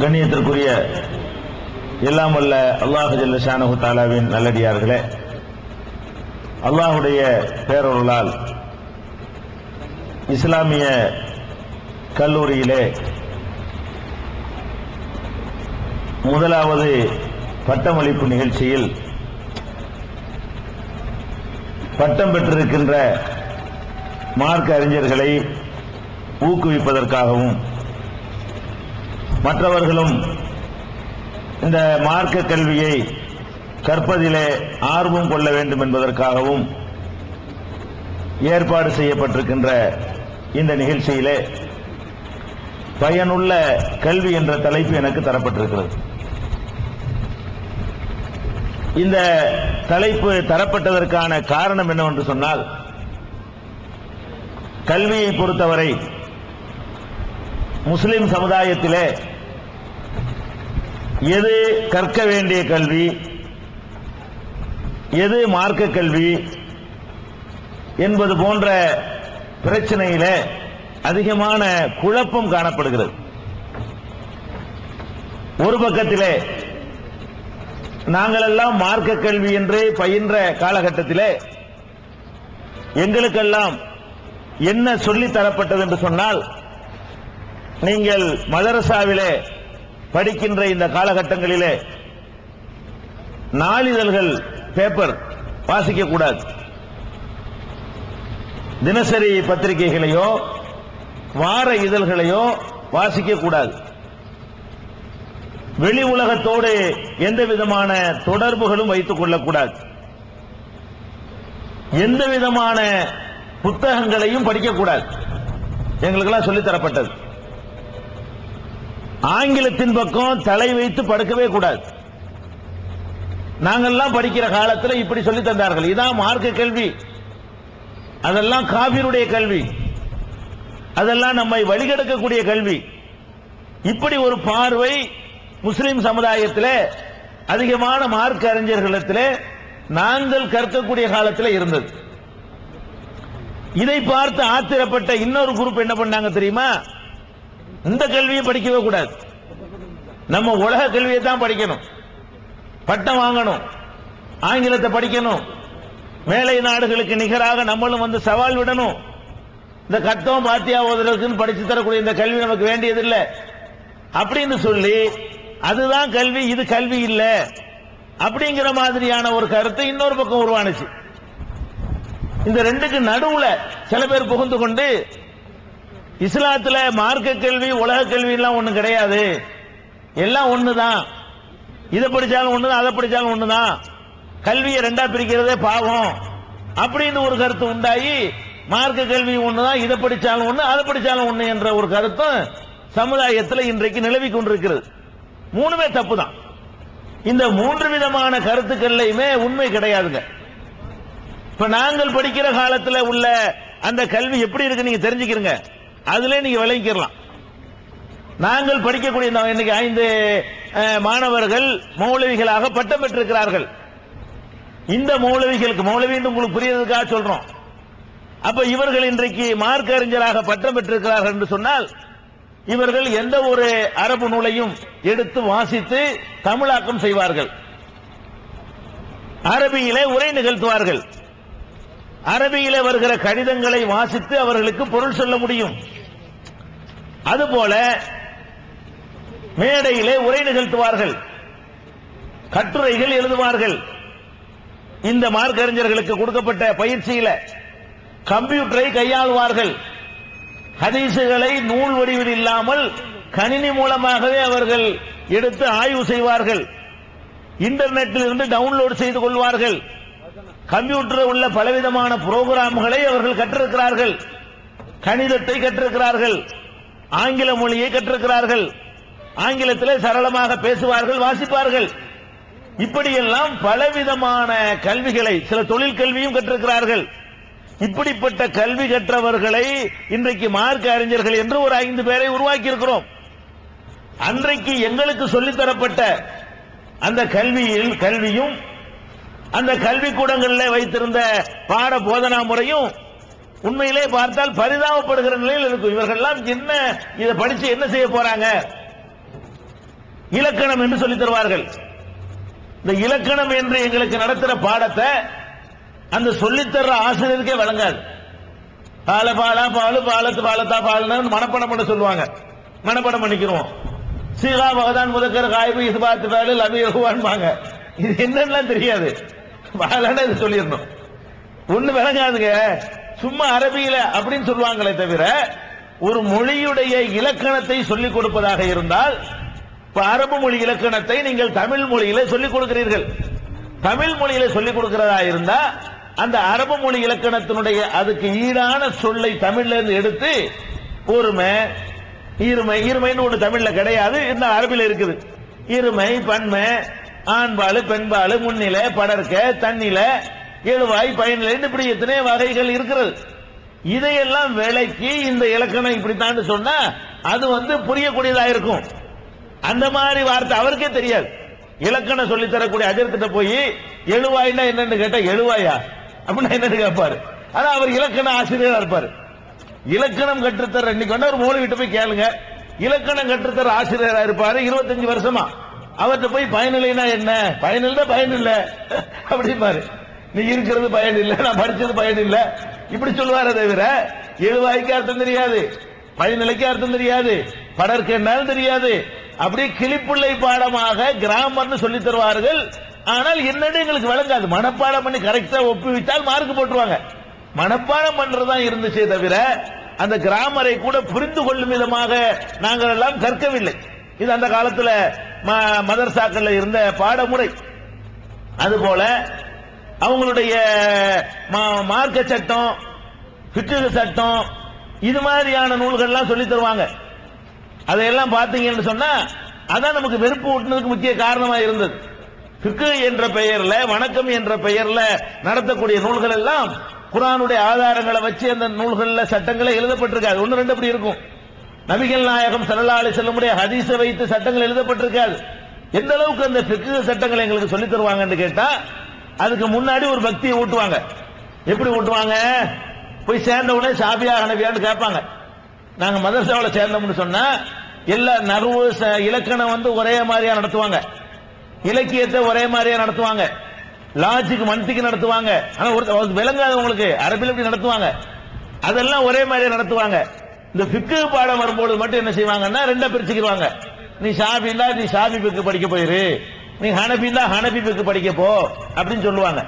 கண்ணியத்திற்குரிய எல்லாம் வல்ல அல்லாஹ் ஜல்ல ஷானஹு தாலாவின் நல்லடியார்களே அல்லாஹுடைய பேரொருளால் இஸ்லாமிய கல்லூரியிலே முதலாவது பட்டமளிப்பு நிகழ்ச்சியில் பட்டம் பெற்றிருக்கின்ற மார்க்க அறிஞர்களை ஊக்குவிப்பதற்காகவும் மற்றவர்களும் இந்த மார்க்க கல்வியை கற்பதிலே ஆர்வம் கொள்ள வேண்டும் என்பதற்காகவும் ஏற்பாடு செய்யப்பட்டிருக்கின்ற இந்த நிகழ்ச்சியிலே பயனுள்ள கல்வி என்ற தலைப்பு எனக்கு தரப்பட்டிருக்கிறது. இந்த தலைப்பு தரப்பட்டதற்கான காரணம் என்னவென்று சொன்னால் கல்வியை பொறுத்தவரை முஸ்லிம் சமுதாயத்திலே எது கற்க வேண்டிய கல்வி? எது மார்க்க கல்வி? என்பது போன்ற பிரச்சனையில அதிகமான குழப்பம் காணப்படுகிறது. ஒரு பக்கத்திலே நாங்களெல்லாம் மார்க்க கல்வி என்று பயின்ற காலகட்டத்திலே எங்களுக்கெல்லாம் என்ன சொல்லித் தரப்பட்டது என்று சொன்னால் நீங்கள் மதரசாவிலே படிக்கின்ற இந்த காலகட்டங்களிலே நாளிதழ்கள் பேப்பர் வாசிக்க கூடாது. தினசரி பத்திரிகைகளையோ வார இதழ்களையோ வாசிக்க கூடாது. வெளி உலகத்தோடு எந்த விதமான தொடர்புகளும் வைத்துக் கொள்ளக்கூடாது எந்த விதமான புத்தகங்களையும் படிக்கக்கூடாது எங்களுக்கெல்லாம் சொல்லித்தரப்பட்டது ஆங்கிலத்தின் பக்கம் தலை வைத்து படுக்கவே கூடாது. நாங்கெல்லாம் படிக்கிற காலத்தில் இப்படி சொல்லி தந்தார்கள். இதான் மார்க்க கல்வி. அதெல்லாம் காபிருடைய கல்வி. அதெல்லாம் நம்மை வழிகெடுக்கக்கூடிய கல்வி. இப்படி ஒரு பார்வை முஸ்லிம் சமுதாயத்தில் அதிகமான மார்க் அறிஞர்களிடத்தில் நாங்கள் கற்கக்கூடிய காலத்தில் இருந்தது. இதை பார்த்து ஆத்திரப்பட்ட இன்னொரு குரூப் என்ன பண்ணாங்க தெரியுமா? இந்த கல்வியை படிக்கவே கூடாது. நம்ம உலக கல்வியை தான் படிக்கணும். பட்டம் வாங்கணும். ஆங்கிலத்தை படிக்கணும். மேலை நாடுகளுக்கு நிகராக நம்மளும் வந்து சவால் விடணும். இந்த கட்டம் பாத்தியா ஓதுறதுக்குன்னு படிச்சு தரக்கூடிய இந்த கல்வி நமக்கு வேண்டியதில்லை. அப்படின்னு சொல்லி அதுதான் கல்வி இது கல்வி இல்லை. அப்படிங்கிற மாதிரியான ஒரு கருத்து இன்னொரு பக்கம் உருவானுச்சு. இந்த ரெண்டுக்கு நடுவுல சில பேர் புகுந்து கொண்டு இஸ்லாத்துல மார்க்க கேள்வி உலக கேள்வி எல்லாம் ஒண்ணு கிடையாது. எல்லாம் ஒண்ணுதான். இதை படிச்சாலும் ஒண்ணுதான் அதை படிச்சாலும் ஒண்ணுதான். கல்வியை ரெண்டா பிரிக்கிறதே பாவம். அப்படின்னு ஒரு கருத்து உண்டாகி மார்க்க கல்வி ஒண்ணுதான் இதை படிச்சாலும் ஒண்ணு அதை படிச்சாலும் ஒண்ணு என்ற ஒரு கருத்தும் சமுதாயத்தில் இன்றைக்கு நிலவி கொண்டிருக்கிறது. மூணுமே தப்பு தான் இந்த மூன்று விதமான கருத்துக்கள்லையுமே உண்மை கிடையாதுங்க. இப்ப நாங்கள் படிக்கிற காலத்துல உள்ள அந்த கல்வி எப்படி இருக்கு நீங்க தெரிஞ்சுக்கிறீங்க. அதுல நீங்க விளங்கிக்கலாம் நாங்கள் படிக்கக்கூடிய இன்னைக்கு ஐந்து அஹ், மாணவர்கள் மௌலவிகளாக பட்டம் பெற்றிருக்கிறார்கள். இந்த மௌலவிகளுக்கு மௌலவி உங்களுக்கு புரியறதுக்காக சொல்றோம். அப்ப இவர்கள் இன்றைக்கு மார்க்க அறிஞராக பட்டம் பெற்றிருக்கிறார்கள் என்று சொன்னால் இவர்கள் எந்த ஒரு அரபு நூலையும் எடுத்து வாசித்து தமிழாக்கம் செய்வார்கள். அரபியிலே உரை நிகழ்த்துவார்கள். அரபியிலே வருகிற கடிதங்களை வாசித்து அவர்களுக்கு பொருள் சொல்ல முடியும். அதுபோல மேடையிலே உரை நிகழ்த்துவார்கள். கட்டுரைகள் எழுதுவார்கள். இந்த மார்க்கறிஞர்களுக்கு கொடுக்கப்பட்ட பயிற்சியில கம்ப்யூட்டரை கையாளுவார்கள். ஹதீசுகளை நூல் வடிவில் இல்லாமல் கணினி மூலமாகவே அவர்கள் எடுத்து ஆய்வு செய்வார்கள். இன்டர்நெட்டில் இருந்து டவுன்லோட் செய்து கொள்வார்கள். கம்ப்யூட்டரில் உள்ள பலவிதமான புரோகிராம்களை அவர்கள் கற்றிருக்கிறார்கள். கணிதத்தை கற்றிருக்கிறார்கள். ஆங்கில மொழியை கற்றிருக்கிறார்கள். ஆங்கிலத்தில் சரளமாக பேசுவார்கள் வாசிப்பார்கள். இப்படியெல்லாம் பலவிதமான கல்விகளை சில தொழில் கல்வியும் கற்றிருக்கிறார்கள். இப்படிப்பட்ட கல்வி கற்றவர்களை இன்றைக்கு மார்க்க அறிஞர்கள் என்று ஒரு ஐந்து பேரை உருவாக்கி இருக்கிறோம் அன்றைக்கு எங்களுக்கு சொல்லித்தரப்பட்ட அந்த கல்வியில் கல்வியும் அந்த கல்விக்கூடங்களில் வைத்திருந்த பாட போதனா முறையும் உண்மையிலே பார்த்தால் பரிதாபப்படுகிற நிலையில் இருக்கும். இவர்கள்லாம் என்ன இதை படிச்சு என்ன செய்ய போறாங்க? இலக்கணம் என்று சொல்லி தருவார்கள். இந்த இலக்கணம் என்று எங்களுக்கு நடத்துற பாடத்தை அந்த சொல்லித்தர்ற ஆசிரியருக்கே வழங்காது. பால பாலா பாலு பாலத்து பாலத்தா பாலுன்னு மனப்படம் பண்ண சொல்லுவாங்க. மனப்பாடம் பண்ணிக்கிறோம் சீகா பகதான் முதக்கர் காய்பு இது பார்த்து வேலை லவி இது என்னன்னா தெரியாது. பாலான இது சொல்லிடணும். ஒண்ணு விளங்காதுங்க. சும்மா அரபியில அப்படின்னு சொல்லுவாங்களே தவிர ஒரு மொழியுடைய இலக்கணத்தை சொல்லிக் கொடுப்பதாக இருந்தால் இப்ப அரபு மொழி இலக்கணத்தை நீங்கள் தமிழ் மொழியில சொல்லிக் கொடுக்கிறீர்கள். தமிழ் மொழியில சொல்லிக் கொடுக்கிறதா இருந்தா அந்த அரபு மொழி இலக்கணத்தினுடைய அதுக்கு ஈடான சொல்லை தமிழ்ல இருந்து எடுத்து ஒருமை இருமை இருமைன்னு ஒண்ணு தமிழ்ல கிடையாது இந்த அரபில இருக்குது. இருமை பன்மை ஆண்பாலு பெண்பாலு முன்னிலை படர்க்க தண்ணில எழுவாய் பயனில் இப்படி எத்தனை வகைகள் இருக்கிறது. இதையெல்லாம் விலைக்கு இந்த இலக்கணம் இப்படித்தான் சொன்னா அது வந்து புரியக்கூடியதா இருக்கும். அந்த மாதிரி வார்த்தை அவருக்கே தெரியாது. இலக்கணம் சொல்லி தரக்கூடிய அஜர்கிட்ட போய் எழுவாய்னா என்னன்னு கேட்டா எழுவாயா அப்படின்னா என்னன்னு கேட்பாரு. ஆனா அவர் இலக்கண ஆசிரியரா இருப்பாரு. இலக்கணம் கற்றுத்தர இன்னைக்கு வந்து ஒரு மூணு கிட்ட போய் கேளுங்க. இலக்கணம் கற்றுத்தர ஆசிரியரா இருப்பாரு இருபத்தஞ்சு வருஷமா. அவர்கிட்ட போய் பயனில்லைனா என்ன? பயனில்ல பயனில்லை. அப்படிம்பாரு. நீ இருக்கிறது பயன் இல்ல நான் படிச்சது பயன் இல்ல இப்படி சொல்லுவாரே தவிர எழுவாய்க்கு அர்த்தம் தெரியாது? பயனிலைக்கு அர்த்தம் தெரியாது. படற்கு என்னாலும் தெரியாது. அப்படியே கிளிப்புள்ளை பாடமாக கிராமர்னு சொல்லி தருவார்கள். ஆனால் என்னன்னு எங்களுக்கு விளங்காது. மனப்பாடம் பண்ணி கரெக்டா ஒப்புவித்தால் மார்க் போட்டுருவாங்க. மனப்பாடம் பண்றதா இருந்துச்சே தவிர அந்த கிராமரை கூட புரிந்து கொள்ளும் விதமாக நாங்கள் எல்லாம் கற்கவில்லை. இது அந்த காலத்துல ம- இருந்த பாடமுறை. அதுபோல அவங்களுடைய மார்க்க சட்டம் பிக்கு சட்டம் இது மாதிரியான நூல்கள்லாம் சொல்லி தருவாங்க. அதையெல்லாம் பார்த்தீங்கன்னு சொன்னா அதான் நமக்கு வெறுப்பு ஊட்டினதுக்கு முக்கிய காரணமா இருந்தது. பிக்கு என்ற பெயர்ல வணக்கம் என்ற பெயர்ல நடத்தக்கூடிய நூல்கள் எல்லாம் குரானுடைய ஆதாரங்களை வச்சு அந்த நூல்கள்ல சட்டங்களை எழுதப்பட்டிருக்காது ஒன்னு ரெண்டு அப்படி இருக்கும். நபிகள் நாயகம் ஸல்லல்லாஹு அலைஹி செல்லமுடைய ஹதீச வைத்து சட்டங்கள் எழுதப்பட்டிருக்காது எந்த அளவுக்கு அந்த பிக்கு சட்டங்களை எங்களுக்கு சொல்லி தருவாங்கன்னு கேட்டா அதுக்கு முன்னாடி ஒரு பக்தியை ஊட்டுவாங்க. எப்படி ஊட்டுவாங்க? போய் சேர்ந்த உடனே சாபியா ஹனபியான்னு கேட்பாங்க. நாங்க மதரசாவில் சேர்ந்தோம்னு சொன்னா எல்லா நறுவு ச- இலக்கணம் வந்து ஒரே மாதிரியா நடத்துவாங்க. இலக்கியத்தை ஒரே மாதிரியா நடத்துவாங்க. லாஜிக் மனத்துக்கு நடத்துவாங்க. ஆனா ஒரு விளங்காதவங்களுக்கு உங்களுக்கு. அரபில் எப்படி நடத்துவாங்க? அதெல்லாம் ஒரே மாதிரியா நடத்துவாங்க. இந்த பிக்கு பாடம் வரும்போது மட்டும் என்ன செய்வாங்கன்னா ரெண்டா பிரிச்சுக்கிடுவாங்க நீ சாபின்னா நீ சாபி பிக்கு படிக்க போயிரு. நீ ஹனபிந்தா ஹனபி பிக்கு படிக்க போ அப்படின்னு சொல்லுவாங்க.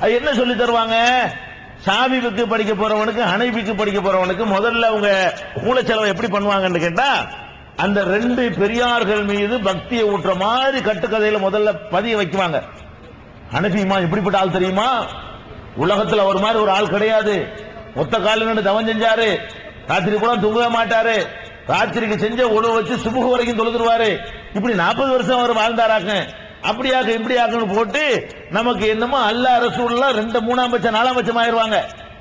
அது என்ன சொல்லி தருவாங்க? ஷாபிபுக்கு படிக்க போறவனுக்கு ஹனபிக்கு படிக்க போறவனுக்கு முதல்ல அவங்க மூலச்செலவை எப்படி பண்ணுவாங்கன்னு கேட்டா அந்த ரெண்டு பெரியார்கள் மீது பக்தியை ஊட்டுற மாதிரி கட்டுக்கதையில முதல்ல பதிய வைக்குவாங்க. அனுப்பியுமா எப்படிப்பட்ட ஆள் தெரியுமா? உலகத்துல ஒரு மாதிரி ஒரு ஆள் கிடையாது. மொத்த காலில் நின்று தவம் செஞ்சாரு. ராத்திரி கூட தூங்கவே மாட்டாரு. ராத்திரிக்கு செஞ்ச உணவு வச்சு சுபுகு வரைக்கும் தொழுதுருவாரு. இப்படி நாற்பது வருஷம் அவர் வாழ்ந்தாராக்க அப்படியாக இப்படியாக்குன்னு போட்டு நமக்கு என்னமோ அல்ல ரசூல்லாம் ரெண்டு மூணாம் பட்சம் நாலாம் பட்சம் ஆயிருவாங்க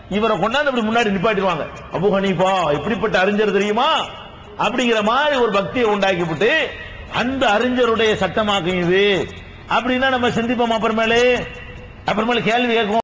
இவரை கொண்டாந்து இப்படி முன்னாடி நிப்பாட்டிடுவாங்க. அபு ஹனீஃபா இப்படிப்பட்ட அறிஞர் தெரியுமா? அப்படிங்கிற மாதிரி ஒரு பக்தியை உண்டாக்கி விட்டு அந்த அறிஞருடைய சட்டமாக்கும் இது. அப்படின்னா நம்ம சிந்திப்போம் அப்புறமேலே? அப்புறமேல கேள்வி கேட்கும்